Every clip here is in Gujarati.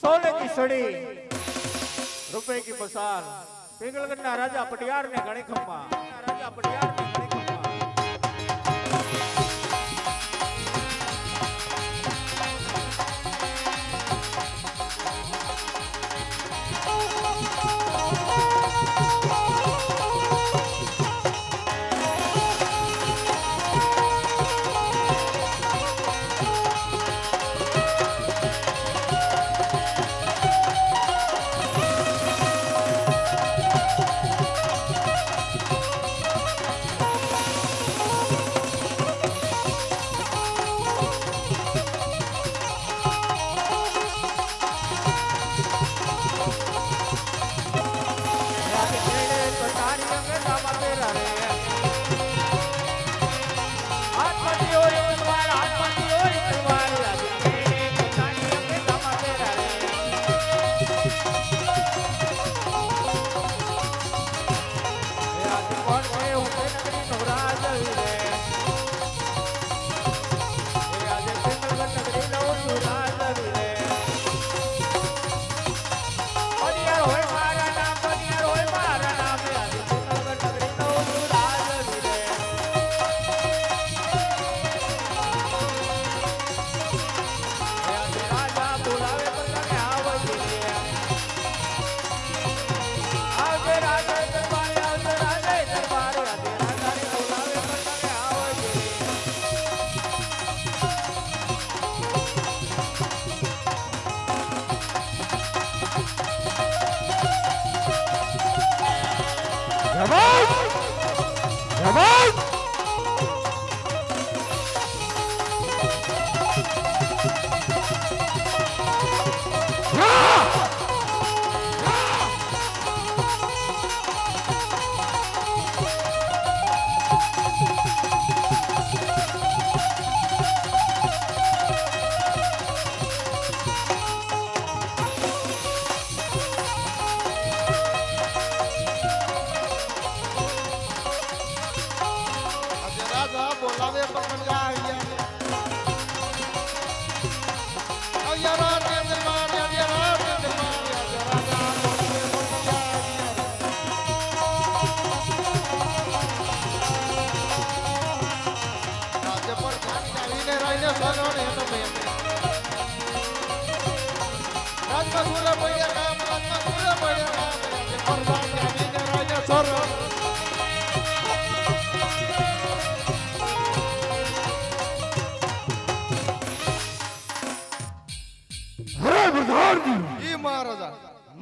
સોને કી સડી રૂપે કી પસાર. પિંગળગઢ ના રાજા પટિયાર ને ગણી ખમ્મા રાજા પટિયાર ને 来。on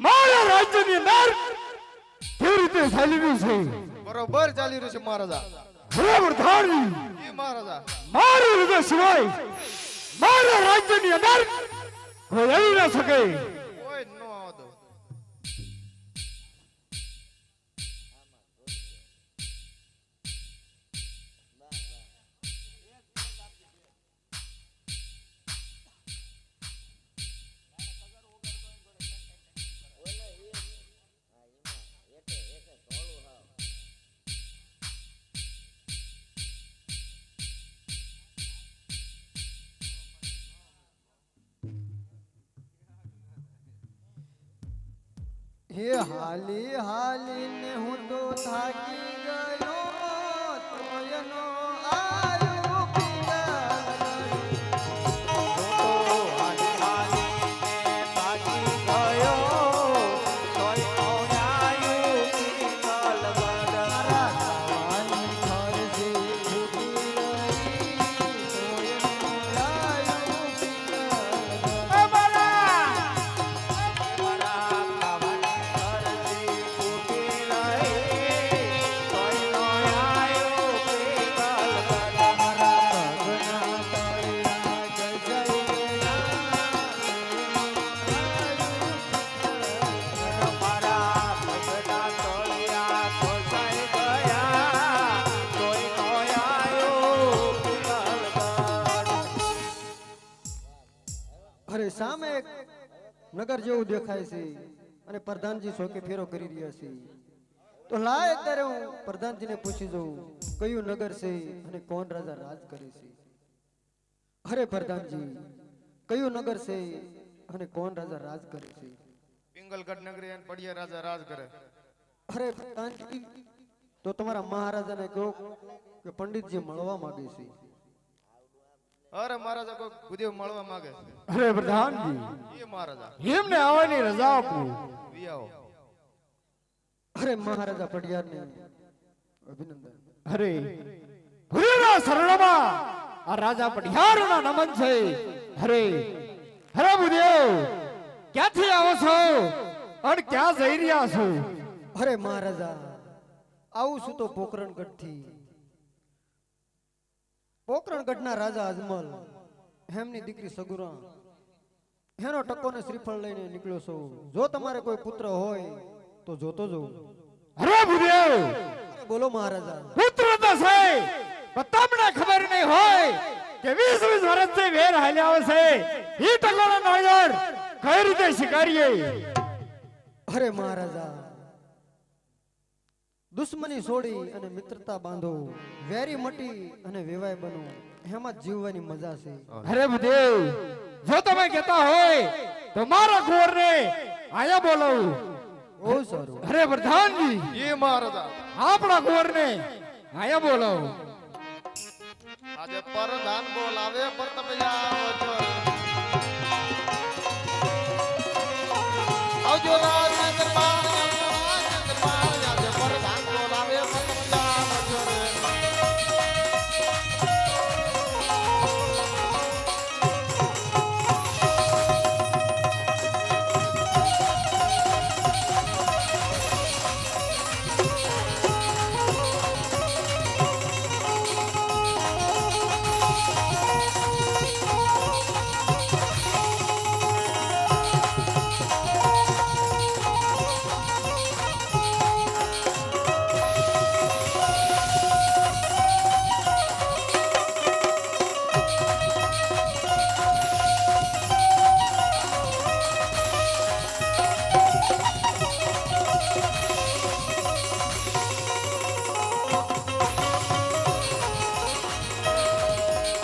મારા રાજ્યની અંદર કેવી રીતે ચાલી રહ્યું છે? બરોબર ચાલી રહ્યું છે મહારાજા. ધર્મધારી મારું હૃદય સિવાય મારા રાજ્યની અંદર કોઈ આવી શકે. હે હાલી હાલીને હું તો થાકી નગર જેવું દેખાય છે. અને પ્રધાનજી શોકે ફેરો કરી રહ્યા છે. તો લાય અત્યારે હું પ્રધાનજીને પૂછી જઉં કયું નગર છે અને કોણ રાજા રાજ કરે છે? અરે પ્રધાનજી કયું નગર છે અને કોણ રાજા રાજ કરે છે? પિંગલગઢ નગરી અને પડિયા રાજા રાજ કરે. અરે પ્રધાનજી તો તમારા મહારાજાને કહો કે પંડિતજી મળવા માંગે છે. અરે મહારાજા કોઈ ગુદેવ મળવા માંગે અરે પ્રધાનજી. એ મહારાજા. એમને આવવાની રજા આપો. વિયાઓ અરે મહારાજા પડિયારને અભિનંદન. અરે ભૂરીના શરણમાં આ રાજા પઢિયારના નમન છે. અરે અરે ગુદેવ ક્યાંથી આવો છો? અને ક્યાં જઈ રહ્યા છો? અરે મહારાજા આવું છું તો પોકરણગઢથી. પોકરણગઢના રાજા અજમલ એમની દીકરી સગુરા એનો ટકોને શ્રીફળ લઈને નીકળ્યો છું. જો તમારે કોઈ પુત્ર હોય તો જોતો જવું અરે ભૂદેવ! બોલો મહારાજા. પુત્ર તો છે પણ તમને ખબર નહીં હોય કે વીસ વીસ વર્ષથી વેર હાલ્યા છે ઈ ટકોનો નોયર કઈ રીતે શિકારીએ? અરે મહારાજા દુશ્મની છોડી અને મિત્રતા બાંધો. વેરી મટી અને વેવાય બનો. એમાં જીવવાની મજા છે. અરે ભૂદેવ જો તમે કહેતા હોય તો મારા કુંવરને આયા બોલાવું. બહુ સારું. અરે પ્રધાનજી એ મહારાજા આપણા કુંવરને આયા બોલાવું. આજે પરધાન બોલાવે પર તમે આવો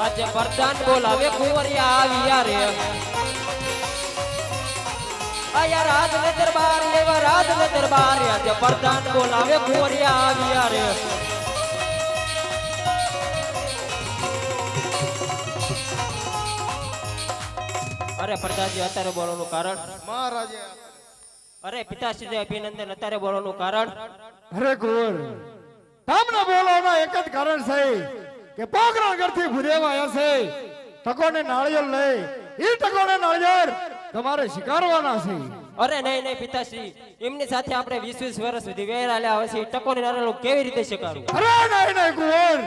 આજે વરદાન બોલાવે કુંવરિયા આવ્યા રે. આયા રાજ ને દરબાર લેવા રાજ ને દરબાર આજે વરદાન બોલાવે કુંવરિયા આવ્યા રે. અરે પ્રધાનજી અત્યારે બોલવાનું કારણ? મહારાજે. અરે પિતાશ્રી અભિનંદન અત્યારે બોલવાનું કારણ? અરે કુંવર તમને બોલવાના એક જ કારણ છે કે પોકરણગઢથી ભૂદેવ આવ્યા છે. ટકોને નાળિયેર લઈ. ઈ ટકોને નાળિયેર તમારે શિકારવાના છે. અરે નહીં નહીં પિતાશ્રી. એમની સાથે આપણે વીસ વીસ વર્ષ સુધી વેર આલ્યા હોય છે. ટકોને નાળિયેર કેવી રીતે શિકારું? અરે નહીં નહીં કુંવર.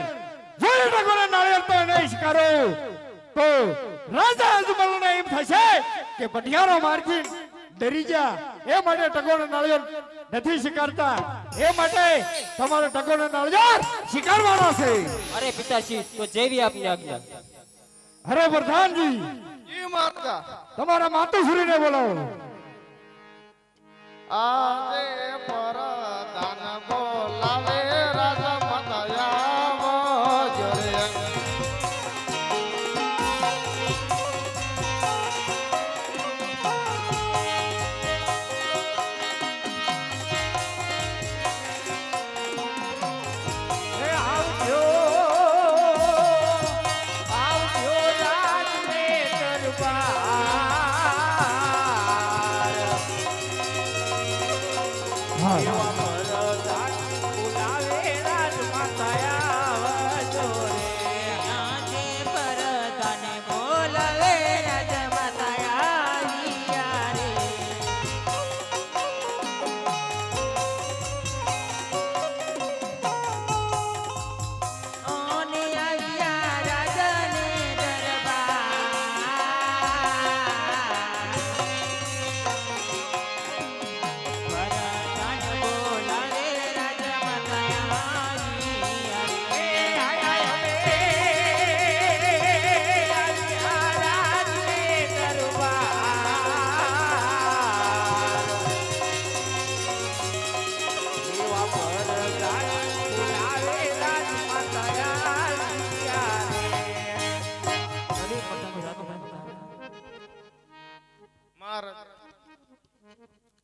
જોઈ ટકોને નાળિયેર તો નહીં શિકારો. તો રાજા અજમલને એમ થશે કે પટિયારો માર્ગી ડરી ગયા. એ માટે ટકોને નાળિયેર નથી શિકારતા. એ માટે તમારે ટકોને નાળિયેર શિકારવાનો છે. અરે પિતાશ્રી તો જેવી આપની આજ્ઞા. અરે પ્રધાનજી જી માતા. તમારા માતુશ્રીને બોલાવો. આજે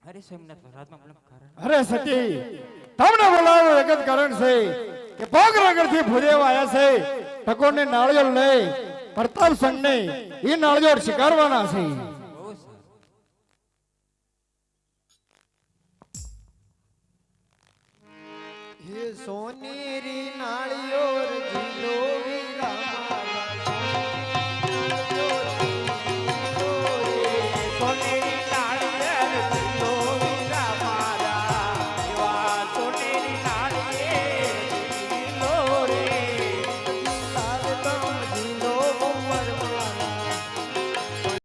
અરે સોમનાથ રાજમાં બોલવાનું કારણ અરે સતી તમને બોલાવવાનું એક જ કારણ છે કે ભોગનગરથી ભૂદેવ આયા છે. ટકોરને નાળિયેર લઈ પ્રતાપ સંઘને એ નાળિયેર શિકારવાના છે. સોનેરી